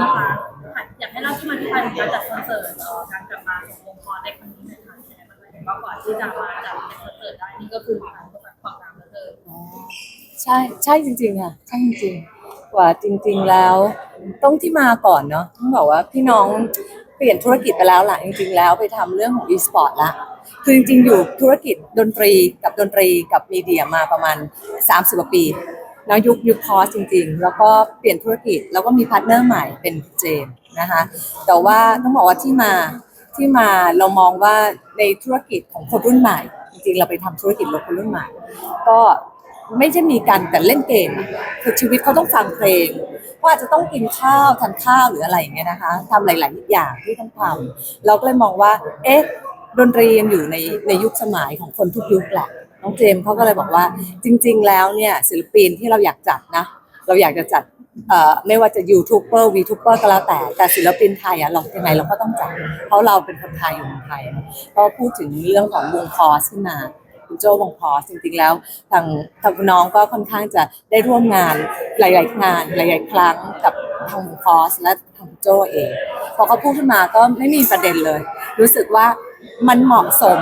นะคะอยากให้เล่าที่มาที่ไปของการจัดคอนเสิร์ตการกลับมาของวงคอร์ในครั้งนี้หน่อยค่ะยังไงบ้างคะเห็นว่ากว่าที่จะมาจัดเป็นคอนเสิร์ตได้นี่ก็คือผ่านประสบความสำเร็จเลยใช่ใช่จริงๆค่ะใช่จริงๆกว่าจริง ๆแล้ว ต้องที่มาก่อนเนาะต้องบอกว่าพี่น้องเปลี่ยนธุรกิจไปแล้วล่ะจริง ๆ แล้วไปทำเรื่องของ e-sport ละคือจริงๆอยู่ธุรกิจดนตรีกับดนตรีกับมีเดียมาประมาณ 30กว่าปี แล้วยุคยุคคอสจริง ๆ แล้วก็เปลี่ยนธุรกิจแล้วก็มีพาร์ทเนอร์ใหม่เป็นเจมนะคะแต่ว่าต้องบอกว่าที่มาที่มาเรามองว่าในธุรกิจของคนรุ่นใหม่ จริงๆเราไปทำธุรกิจของคนรุ่นใหม่ ก็ไม่ใช่มีการแต่เล่นเกมคือชีวิตเขาต้องฟังเพลงว่าอาจจะต้องกินข้าวทานข้าวหรืออะไรอย่างเงี้ยนะคะทำหลาย ๆ อย่างที่ต้องทำเราก็เลยมองว่า เอ๊ะดนตรียังอยู่ในในยุคสมัยของคนทุกยุคแหละ น้องเจมเขาก็เลยบอกว่าจริง ๆ แล้วเนี่ยศิลปินที่เราอยากจัดนะ เราอยากจะจัดไม่ว่าจะยูทูบเบอร์วีทูบเบอร์ก็แล้วแต่ แต่ศิลปินไทยอะเรายังไงเราก็ต้องจัด เพราะเราเป็นคนไทยอยู่เมืองไทยก็พูดถึงเรื่องของวงคอร์สขึ้นมาคุณโจวงคอร์สจริงๆแล้วทางทางน้องก็ค่อนข้างจะได้ร่วมงานหลาย ๆ งานหลาย ๆ ครั้งกับทางวงคอร์สและทางโจเอง พอเขาพูดขึ้นมาก็ไม่มีประเด็นเลย รู้สึกว่ามันเหมาะสม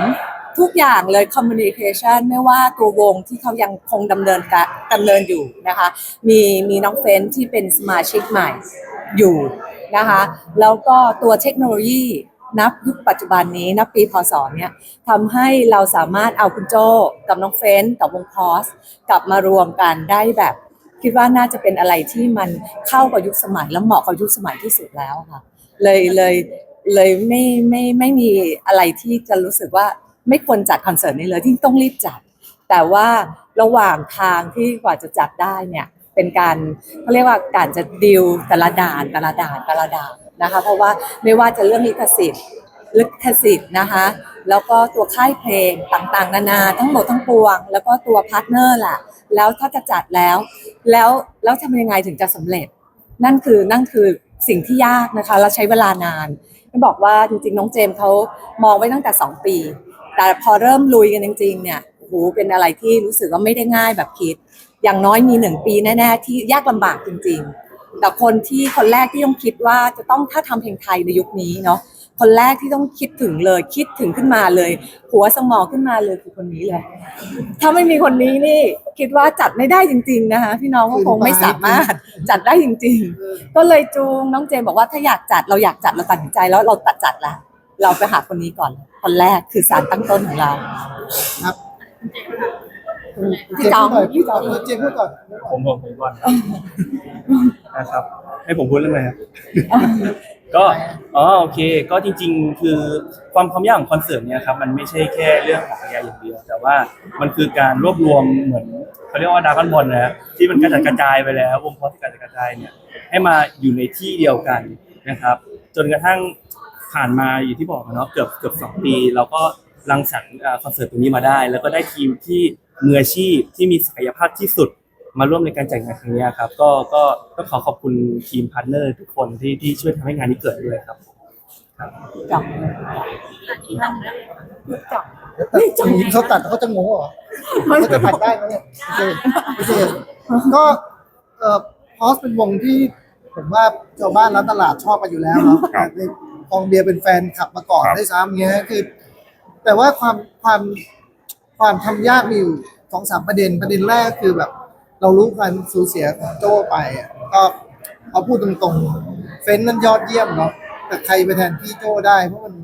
ทุกอย่างเลย communication ไม่ว่าตัววงที่เขายังคงดำเนินการดำเนินอยู่นะคะ มีมีน้องเฟนที่เป็นสมาชิกใหม่อยู่นะคะ แล้วก็ตัวเทคโนโลยีนับยุคปัจจุบันนี้นับปีพศเนี่ยทำให้เราสามารถเอาคุณโจกับน้องเฟนกับวงคอส กลับมารวมกันได้แบบ คิดว่าน่าจะเป็นอะไรที่มันเข้ากับยุคสมัยและเหมาะกับยุคสมัยที่สุดแล้วค่ะ เลยเลยเลยไม่ไม่ไม่มีอะไรที่จะรู้สึกว่า ไม่ควรจัดคอนเสิร์ตนี้เลยที่ต้องรีบจัด แต่ว่าระหว่างทางที่กว่าจะจัดได้เนี่ยเป็นการเขาเรียกว่าการจะดิวแต่ละด่านแต่ละด่านแต่ละด่านนะคะ เพราะว่าไม่ว่าจะเรื่องลิขสิทธิ์ลิขสิทธิ์นะคะแล้วก็ตัวค่ายเพลงต่างๆ นานาทั้งหมดทั้งปวง แล้วก็ตัวพาร์ทเนอร์ล่ะ แล้วถ้าจะจัดแล้ว แล้วแล้วทำยังไงถึงจะสำเร็จ นั่นคือนั่นคือสิ่งที่ยากนะคะ แล้วใช้เวลานานต้องบอกว่าจริงๆ น้องเจมเขามองไว้ตั้งแต่ 2 ปี แต่พอเริ่มลุยกันจริง ๆ เนี่ยโอ้โหเป็นอะไรที่รู้สึกว่าไม่ได้ง่ายแบบคิด อย่างน้อยมีหนึ่งปีแน่ ๆ ที่ยากลำบากจริง ๆ แต่คนที่คนแรกที่ต้องคิดว่าจะต้องถ้าทำเพลงไทยในยุคนี้เนาะคนแรกที่ต้องคิดถึงเลยคิดถึงขึ้นมาเลย หัวสมองขึ้นมาเลยคือคนนี้เลย ถ้าไม่มีคนนี้นี่คิดว่าจัดไม่ได้จริง ๆ นะคะพี่น้องก็คงไม่สามารถจัดได้จริง ๆ ก็เลยจูงน้องเจมบอกว่าถ้าอยากจัดเราอยากจัดเราตัดสินใจแล้วเราตัดจัดละ เราไปหาคนนี้ก่อน คนแรกคือสารตั้งต้นของเราครับพี่จองพี่พี่จจอองงเจมส์พูดก่อนผมผมผมก่อนนะครับ ให้ผมพูดเรื่องอะไรครับก็อ๋อโอเค ก็จริง ๆ คือความความยากของคอนเสิร์ตเนี่ยครับมันไม่ใช่แค่เรื่องของยาอย่างเดียว แต่ว่ามันคือการรวบรวมเหมือนเขาเรียกว่าดราก้อนบอลนะฮะที่มันกระจัดกระจายไปแล้ววงพอที่กระจัดกระจายเนี่ยให้มาอยู่ในที่เดียวกันนะครับ จนกระทั่ง ผ่านมาอยู่ที่บอกอะเนาะเกือบเกือบสองปี เราก็รังสรรค์อ่าคอนเสิร์ตตรงนี้มาได้ แล้วก็ได้ทีมที่มืออาชีพที่มีศักยภาพที่สุดมาร่วมในการจัดงานครั้งนี้ครับ ก็ก็ต้องขอขอบคุณทีมพาร์ทเนอร์ทุกคนที่ที่ช่วยทำให้งานนี้เกิดด้วยครับจองอีกท่านหนึงจองแต่อย่างนี้เขาตัดเขาจะงงเหรอเขาจะตัดได้ไหมเนี่ยโอเคโอเคก็เอ่อพอสเป็นวงที่ผมว่าชาวบ้านร้านตลาดชอบกันอยู่แล้วเนาะใน กองเบียร์เป็นแฟนขับมาก่อนได้ซ้ำเงี้ยคือ แต่ว่าความความความทำยากมีอยู่สองสามประเด็นประเด็นแรกคือแบบ เรารู้การสูญเสียของโจ้ไปอะก็เอาพูดตรงๆ เฟ้นนั้นยอดเยี่ยมเนาะแต่ใครไปแทนพี่โจ้ได้เพราะมัน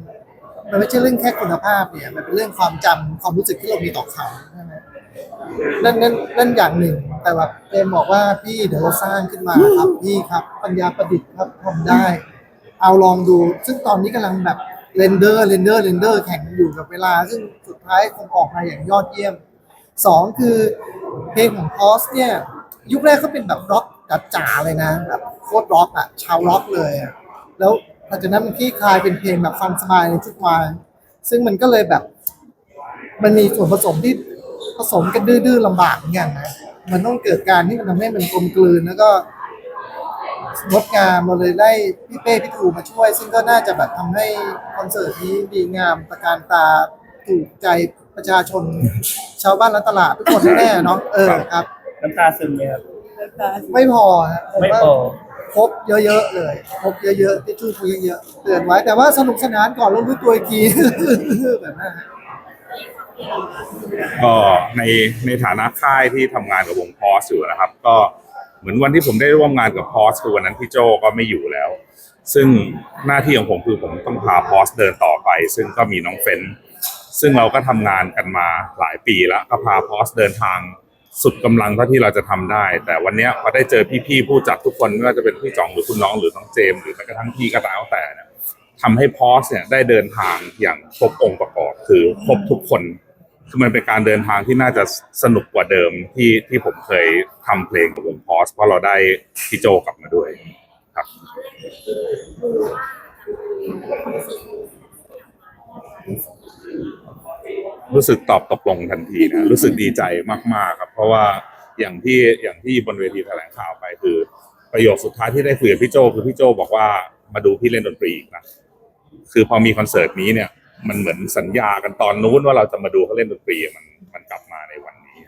มันไม่ใช่เรื่องแค่คุณภาพเนี่ยมันเป็นเรื่องความจำความรู้สึกที่เรามีต่อเขาใช่ไหม นั่นนั่นนั่นอย่างหนึ่ง แต่แบบเจมบอกว่าพี่เดี๋ยวเราสร้างขึ้นมาครับ พี่ครับ ปัญญาประดิษฐ์ครับทำได้ เอาลองดู ซึ่งตอนนี้กำลังแบบเรนเดอร์เรนเดอร์เรนเดอร์แข่งอยู่กับเวลา ซึ่งสุดท้ายคงออกมาอย่างยอดเยี่ยมสองคือเพลงของพอสเนี่ย ยุคแรกเขาเป็นแบบร็อกจ๋าๆเลยนะแบบโคตรร็อกอะชาวร็อกเลยอะแล้วหลังจากนั้นมันคลี่คลายเป็นเพลงแบบฟังสบายในทุกวันซึ่งมันก็เลยแบบ มันมีส่วนผสมที่ผสมกันดื้อๆลำบากเหมือนกันนะมันต้องเกิดการที่มันทำให้มันกลมกลืนแล้วก็ งดงามเราเลยได้พี่เป้พี่ทูมาช่วย ซึ่งก็น่าจะแบบทำให้คอนเสิร์ตนี้ดีงามตระการตาถูกใจประชาชน ชาวบ้านและตลาดทุกคนแน่ๆเนาะเออครับ น้ำตาซึมไหมครับ ไม่พอฮะผมไม่ว่าพอพบเยอะๆเลยพบเยอะๆที่ชู่พกเยอะๆเตือนไว้แต่ว่าสนุกสนานก่อนลงรู้ตัวอีกที แบบนั้นฮะ ก็ในในฐานะค่ายที่ทำงานกับวงพอสอยู่นะครับ ก็ เหมือนวันที่ผมได้ร่วมงานกับพอสคือวันนั้นพี่โจก็ไม่อยู่แล้ว ซึ่งหน้าที่ของผมคือผมต้องพาพอสเดินต่อไป ซึ่งก็มีน้องเฟนซึ่งเราก็ทำงานกันมาหลายปีแล้วก็พาพอสเดินทางสุดกำลังเท่าที่เราจะทำได้ แต่วันนี้พอได้เจอพี่ๆผู้จัดทุกคนไม่ว่าจะเป็นพี่จองหรือคุณน้องหรือน้องเจมหรือแม้กระทั่งพี่ก็ตามแต่เนี่ยทำให้พอสเนี่ยได้เดินทางอย่างครบองค์ประกอบคือครบทุกคน คือมันเป็นการเดินทางที่น่าจะสนุกกว่าเดิมที่ที่ผมเคยทำเพลงกับวงพอสเพราะเราได้พี่โจกลับมาด้วยครับ รู้สึกตอบตกลงทันทีนะรู้สึกดีใจมาก ๆ ครับ เพราะว่าอย่างที่อย่างที่บนเวทีแถลงข่าวไปคือ ประโยคสุดท้ายที่ได้คุยกับพี่โจคือพี่โจบอกว่ามาดูพี่เล่นดนตรีอีกนะคือพอมีคอนเสิร์ตนี้เนี่ย มันเหมือนสัญญากันตอนนู้นว่าเราจะมาดูเขาเล่นดนตรีมันมันกลับมาในวันนี้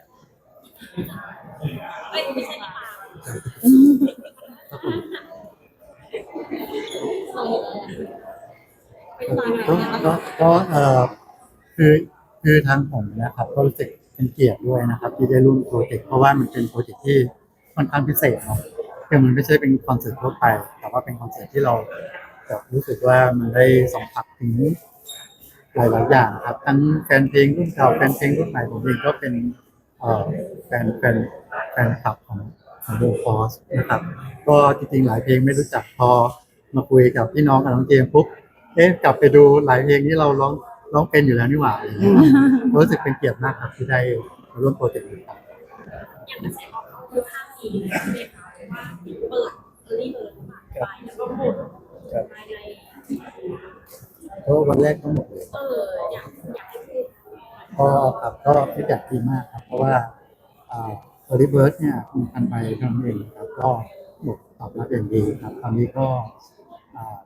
ก็ก็ก็เออคือคือทางผมนะครับ ก็รู้สึกเป็นเกียรติด้วยนะครับ ที่ได้ร่วมโปรเจกต์เพราะว่ามันเป็นโปรเจกต์ที่ค่อนข้างพิเศษเนาะคือมันไม่ใช่เป็นคอนเสิร์ตทั่วไป แต่ว่าเป็นคอนเสิร์ตที่เราแบบรู้สึกว่ามันได้สัมผัสถึง หลายๆอย่างครับ ทั้งแฟนเพลงรุ่นเก่าแฟนเพลงรุ่นใหม่ผมเองก็เป็นเอ่อแฟนแฟนแฟนคลับของของวงฟอสนะครับ ก็จริงๆหลายเพลงไม่รู้จักพอมาคุยกับพี่น้องกับน้องเจมส์ปุ๊บเอ๊ะกลับไปดูหลายเพลงที่เราร้องร้องเป็นอยู่แล้วนี่หว่าอะไรอย่างเงี้ยรู้สึกเป็นเกียรติมากครับที่ได้มาร่วมโปรเจกต์นี้ครับอย่างกระแสตอบรับคือภาพนี้ใช่ไหมคะว่าเปิดเออรี่เบิร์ดไปแล้วก็หมดภายใน เพราะวันแรกทั้งหมดเลยเอออยากอยากให้พูดก็ครับก็ฟีดแบ็กดีมากครับ เพราะว่าอ่าเออริเบิร์ดเนี่ยมีพันไปเท่านั้นเองครับก็บทตอบรับอย่างดีครับตอนนี้ก็อ่า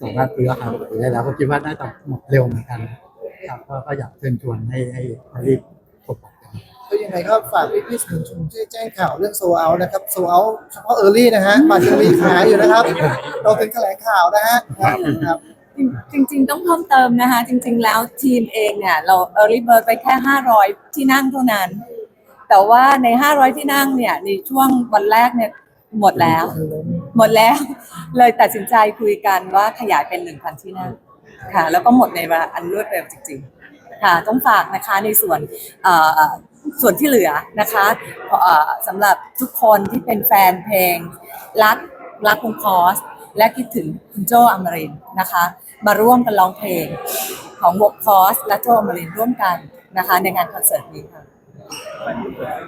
สามารถซื้อราคาปกติได้แล้วก็คิดว่าน่าจะหมดเร็วเหมือนกันครับก็ก็อยากเชิญชวนให้ให้ให้รีบกดบัตรกันก็ยังไงก็ฝากพี่พี่ๆสื่อมวลชนช่วยแจ้งข่าวเรื่องโซเอานะครับโซเอาเฉพาะเออร์ลี่นะฮะบัตรยังมีขายอยู่นะครับ เราเป็นแถลงข่าวนะฮะครับ จริง ๆ ต้องเพิ่มเติมนะคะ จริง ๆ แล้วทีมเองเนี่ย เรา early bird ไปแค่ 500 ที่นั่งเท่านั้น แต่ว่าใน 500 ที่นั่งเนี่ย ในช่วงวันแรกเนี่ยหมดแล้ว หมดแล้ว เลยตัดสินใจคุยกันว่าขยายเป็น 1,000 ที่นั่งค่ะ แล้วก็หมดในเวลาอันรวดเร็วจริง ๆ ค่ะ ต้องฝากนะคะในส่วนส่วนที่เหลือนะคะสำหรับทุกคนที่เป็นแฟนเพลง รักรักคุณคอสและคิดถึงคุณโจอมรินนะคะ มาร่วมกันร้องเพลงของวงคอสและโจอมรินทร์ร่วมกันนะคะในงานคอนเสิร์ตนี้ค่ะ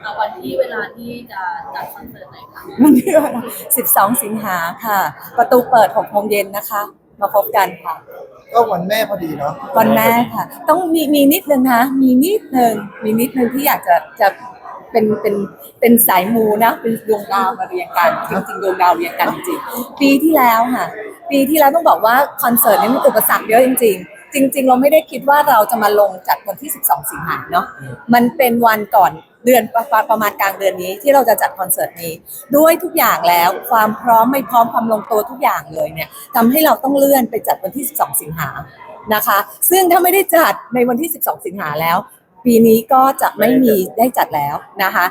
เอาวันที่เวลาที่จะจัดคอนเสิร์ตไหนคะวันที่12 สิงหาค่ะ ประตูเปิด6โมงเย็นนะคะ มาพบกันค่ะ ก็วันแม่พอดีเนาะวันแม่ค่ะ ต้องมีมีนิดนึงนะ มีนิดนึงมีนิดนึงที่อยากจะจะ เป็นเป็นเป็นสายมูนะเป็นดวงดาวมาเรียงกันจริงๆดวงดาวเรียงกันจริงๆปีที่แล้วค่ะ ปีที่แล้วต้องบอกว่าคอนเสิร์ตนี้มันอุปสรรคเยอะจริง ๆ จริง ๆ เราไม่ได้คิดว่าเราจะมาลงจัดวันที่ 12 สิงหาเนาะมันเป็นวันก่อนเดือนประประประมาณกลางเดือนนี้ที่เราจะจัดคอนเสิร์ตนี้ ด้วยทุกอย่างแล้วความพร้อมไม่พร้อมความลงตัวทุกอย่างเลยเนี่ยทำให้เราต้องเลื่อนไปจัดวันที่ 12 สิงหานะคะ ซึ่งถ้าไม่ได้จัดในวันที่ 12 สิงหาแล้ว ปีนี้ก็จะไม่มีได้จัดแล้วนะคะ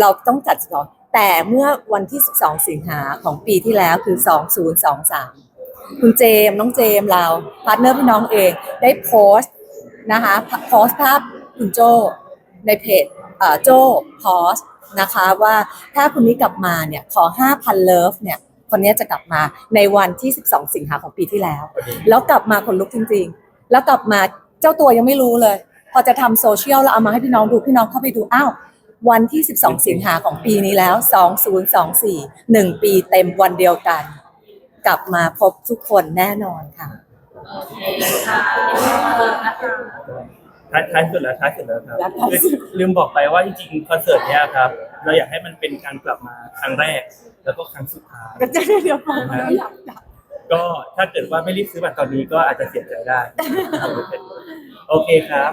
เราต้องจัดก่อนแต่เมื่อวันที่ 12 สิงหาของปีที่แล้วคือ 2023 คุณเจมส์น้องเจมส์เราพาร์ทเนอร์พี่น้องเองได้โพสต์นะคะโพสต์ภาพคุณโจในเพจเอ่อโจโพสต์นะคะว่าถ้าคุณนี้กลับมาเนี่ยขอ 5,000 เลิฟเนี่ยคนนี้จะกลับมาในวันที่ 12 สิงหาของปีที่แล้ว แล้วกลับมาคนลุกจริง ๆ แล้วกลับมาเจ้าตัวยังไม่รู้เลย พอจะทำโซเชียลแล้วเอามาให้พี่น้องดูพี่น้องเข้าไปดูอ้าววันที่ 12 สิงหาของปีนี้แล้ว 2024 1 ปีเต็มวันเดียวกัน กลับมาพบทุกคนแน่นอนค่ะโอเคค่ะเดี๋ยวนะคะท้ายท้ายสุดแล้วท้ายสุดแล้วครับแล้วท้ายสุดลืมบอกไปว่าจริงๆคอนเสิร์ตเนี้ยครับ เราอยากให้มันเป็นการกลับมาครั้งแรก แล้วก็ครั้งสุดท้ายก็จะได้เดี๋ยวพอแล้วอยากก็ถ้าเกิดว่าไม่รีบซื้อบัตรตอนนี้ก็อาจจะเสียใจได้ โอเคครับ